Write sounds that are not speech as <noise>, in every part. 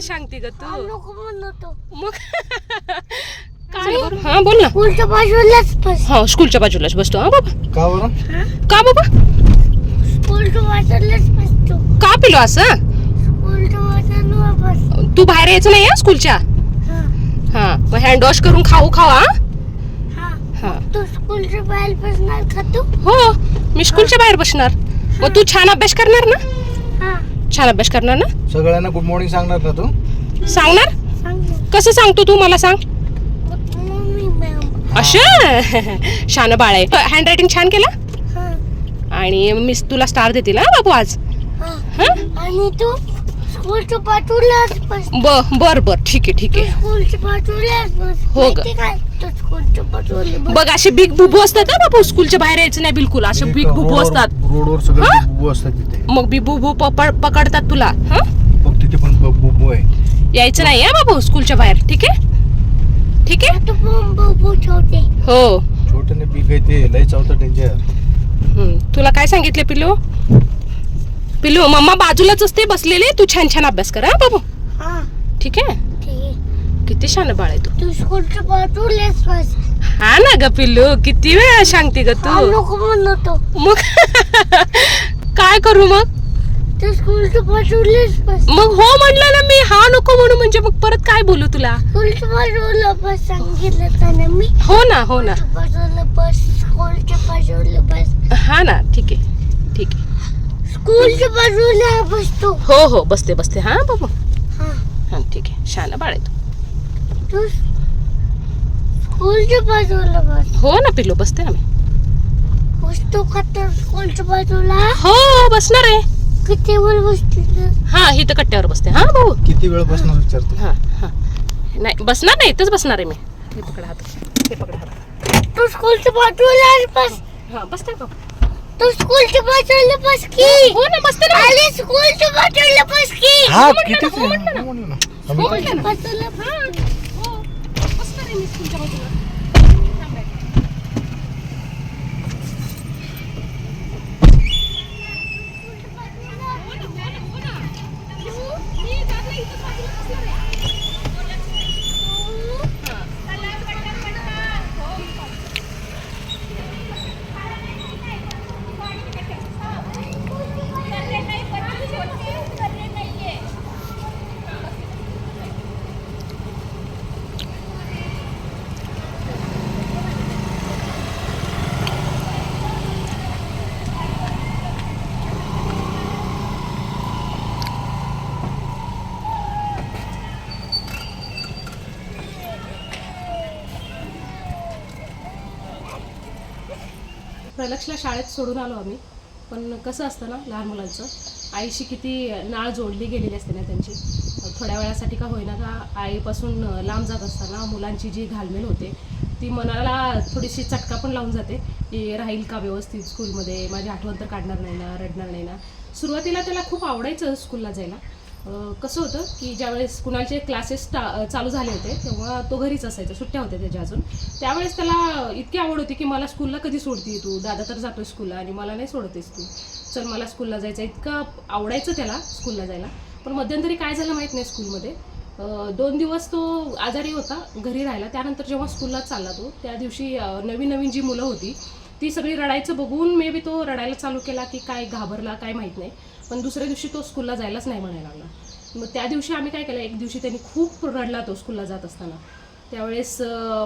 सांगते ग तू. नको म्हणतो मग <laughs> काय? हा बोल ना. उलट बाजूलाच बस. हा स्कूलच्या बाजूलाच बसतो. हा बाबा. का बरं? का बाबा? उलट बाजूलाच बसतो. का पिलो असं? उलट बाजूला बस. तू बाहेर यायचं नाही हा स्कूलच्या? हा. हा मग हँड वॉश करून खाऊ खावा हा? हा. तू स्कूलच्या बाहेर बसणार का तू? हो मी स्कूलच्या बाहेर बसणार. मग तू छान अभ्यास करणार ना? हा छान अभ्यास करणार ना? सगळ्यांना गुड मॉर्निंग सांगणार ना तू? सांगणार. कसं सांगतो तू मला सांग. असं <laughs> शान बाळ आहे. हँड रायटिंग छान केला? हा. आणि मी तुला स्टार देतील हा बाबू आज? हा. आणि तू बस ब बर बर. ठीक आहे ठीक आहे. हो ग. बघ असे बिग बुबू असतात ना बाबू स्कूलच्या बाहेर यायचं नाही बिलकुल. असे बिग बुबू असतात. रोडवर सगळे? बुबू असतात तिथे. मग बिग बुबू पकडतात तुला. हा? बघ तिथे पण ब- बुबू आहे. यायचं नाही हा बाबू स्कूलच्या बाहेर. ठीक आहे? ठीक आहे? छोटे हो. छोट्याने पीक आहे ते. लय चावतं डेंजर हम्म. तुला काय सांगितले पिल्लू? पिल्लू मम्मा बाजूलाच असते बसलेले. तू छान छान अभ्यास कर हा बाबू? हा. ठीक आहे? ठीक आहे. किती छान बाळ आहे तू? तू स्कूलच्या बाजूलाच बस हा ना ग पिल्लू किती वेळा सांगते ग तू? नको म्हणतो मग? काय करू मग? तू स्कूलच्या बाजूलाच बस. मग हो म्हणलं ना मी हा नको म्हणू म्हणजे मग परत काय बोलू तुला? स्कूलच्या बाजूला बस सांगितलं तर ना मी. हो ना हो ना. स्कूलच्या बाजूला बस स्कूलच्या बाजूला बस. हा ना ठीक आहे ठीक आहे. स्कूलच्या बाजूला बसतो हो हो बसते बसते. हा बाबू हा. हा ठीक आहे. शान बाळ आहे तू तू. स्कूलच्या बाजूला बस. हो ना पिल्लू बसते ना मी. बसतो का तर स्कूलच्या बाजूला. हो बसणार आहे. किती वेळ बसतो तर? हा ही तर कट्ट्यावर बसते. हा भाऊ. किती वेळ बसणार विचारतो. हा हा. नाही बसणार नाही इथंच बसणार आहे मी. हे पकडा हात. हे पकडा हात. तू स्कूलच्या बाजूला बस. हा बसते का तू स्कूलच्या बाजूला बस की. हो ना बसते ना आले स्कूलच्या बाजूला बस की. हा किती हो आम्ही हो ना. बाजूला बस. हो बसणार आहे प्रलक्षला शाळेत सोडून आलो आम्ही. पण कसं असतं ना लहान मुलांचं आईशी किती नाळ जोडली गेलेली असते ना त्यांची. थोड्या वेळासाठी का होईना का आईपासून लांब जात असताना मुलांची जी घालमेल होते ती मनाला थोडीशी चटका पण लावून जाते की राहील का व्यवस्थित स्कूलमध्ये माझी आठवण तर काढणार नाही ना रडणार नाही ना. सुरुवातीला त्याला खूप आवडायचं स्कूलला जायला. कसं होतं की ज्यावेळेस कुणाचे क्लासेस टा चालू झाले होते तेव्हा तो घरीच असायचा सुट्ट्या होत्या त्याच्या अजून. त्यावेळेस त्याला इतकी आवड होती की मला स्कूलला कधी सोडते तू? दादा तर जातोय स्कूलला आणि मला नाही सोडतेस तू. चल मला स्कूलला जायचं इतकं आवडायचं त्याला स्कूलला जायला. पण मध्यंतरी काय झालं माहीत नाही स्कूलमध्ये दोन दिवस तो आजारी होता घरी राहिला. त्यानंतर जेव्हा स्कूलला चालला तो त्या दिवशी नवीन नवीन जी मुलं होती ती सगळी रडायचं बघून मे बी तो रडायला चालू केला की काय घाबरला काय माहीत नाही. पण दुसऱ्या दिवशी तो स्कूलला जायलाच नाही म्हणायला लागला. मग त्या दिवशी आम्ही काय केलं एक दिवशी त्यांनी खूप रडला तो स्कूलला जात असताना. त्यावेळेस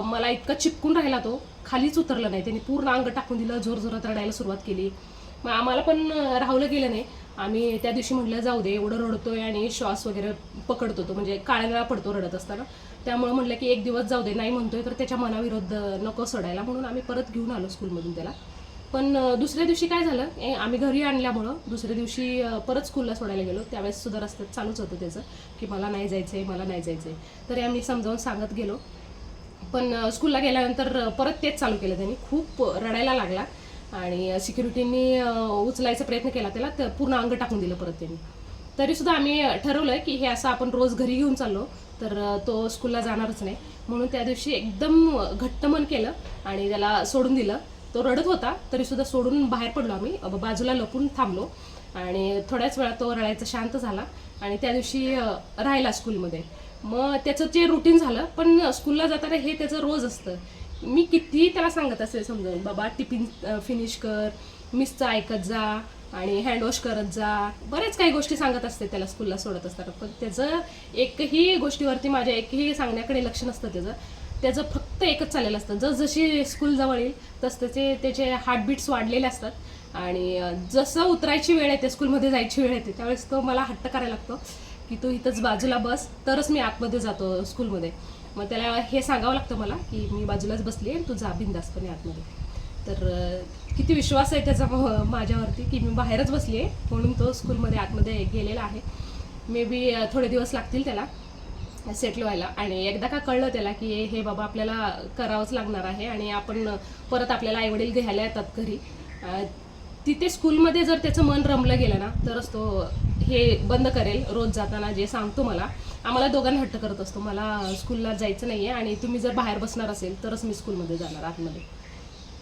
मला इतका चिपकून राहिला तो खालीच उतरला नाही. त्यांनी पूर्ण अंग टाकून दिलं जोर जोरात रडायला सुरुवात केली. मग आम्हाला पण राहवलं गेलं नाही. आम्ही त्या दिवशी म्हटलं जाऊ दे एवढं रडतोय आणि श्वास वगैरे पकडतो तो म्हणजे काळ्याला पडतो रडत असताना. त्यामुळे म्हटलं की एक दिवस जाऊ दे नाही म्हणतोय तर त्याच्या मनाविरुद्ध नको सोडायला. म्हणून आम्ही परत घेऊन आलो स्कूलमधून त्याला. पण दुसऱ्या दिवशी काय झालं ए, आम्ही घरी आणल्यामुळं दुसऱ्या दिवशी परत स्कूलला सोडायला गेलो. त्यावेळेस सुद्धा रस्त्यात चालूच होतं त्याचं की मला नाही जायचं आहे मला नाही जायचं आहे तरी आम्ही समजावून सांगत गेलो. पण स्कूलला गेल्यानंतर परत तेच चालू केलं त्यांनी. खूप रडायला लागला आणि सिक्युरिटीनी उचलायचा प्रयत्न केला त्याला तर पूर्ण अंग टाकून दिलं परत त्यांनी. तरीसुद्धा आम्ही ठरवलं की हे असं आपण रोज घरी घेऊन चाललो तर तो स्कूलला जाणारच नाही. म्हणून त्या दिवशी एकदम घट्ट मन केलं आणि त्याला सोडून दिलं. तो रडत होता तरीसुद्धा सोडून बाहेर पडलो आम्ही. बाजूला लपून थांबलो. आणि थोड्याच वेळात तो रडायचा शांत झाला. आणि त्या दिवशी राहिला स्कूलमध्ये. मग त्याचं जे रुटीन झालं पण स्कूलला जाताना हे त्याचं रोज असतं. मी कितीही त्याला सांगत असेल समजून बाबा टिफिन फिनिश कर मिसचं ऐकत जा आणि हँडवॉश करत जा. बरेच काही गोष्टी सांगत असते त्याला स्कूलला सोडत असताना. पण त्याचं एकही गोष्टीवरती माझ्या एकही सांगण्याकडे लक्ष नसतं त्याचं. त्याचं फक्त एकच चाललेलं असतं. जस जशी स्कूल जवळ येईल तस त्याचे त्याचे हार्टबीट्स वाढलेले असतात. आणि जसं उतरायची वेळ येते स्कूलमध्ये जायची वेळ येते त्यावेळेस तो मला हट्ट करायला लागतो की तू इथंच बाजूला बस तरच मी आतमध्ये जातो स्कूलमध्ये मग त्याला हे सांगावं लागतं मला की मी बाजूलाच बसली आहे तू जा बिंदासपणे आतमध्ये. तर किती विश्वास आहे त्याचा म- माझ्यावरती की मी बाहेरच बसली आहे म्हणून तो स्कूलमध्ये आतमध्ये गेलेला आहे. मे बी थोडे दिवस लागतील त्याला. सेटल व्हायला. आणि एकदा का कळलं त्याला की हे बाबा आपल्याला करावंच लागणार आहे आणि आपण परत आपल्याला आईवडील घ्यायला येतात घरी तिथे स्कूलमध्ये जर त्याचं मन रमलं गेलं ना तरच तो हे बंद करेल रोज जाताना जे सांगतो मला. आम्हाला दोघांना हट्ट करत असतो. मला स्कूलला जायचं नाही आहे आणि तुम्ही जर बाहेर बसणार असेल तरच मी स्कूलमध्ये जाणार आतमध्ये.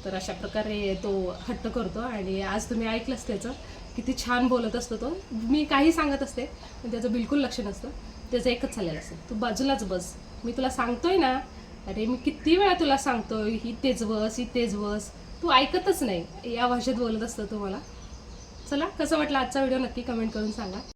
तर अशा प्रकारे तो हट्ट करतो आणि आज तुम्ही ऐकलंच त्याचं. किती छान बोलत असतो तो. मी काही सांगत असते पण त्याचं बिलकुल लक्ष नसतं. त्याचं एकच झालेलं असतं. तू बाजूलाच बस. मी तुला सांगतोय ना अरे मी किती वेळा तुला सांगतोय ही तेच बस ही तेच बस. तू ऐकतच नाही. या भाषेत बोलत असतं तू मला. चला कसं वाटलं आजचा व्हिडिओ नक्की कमेंट करून सांगा.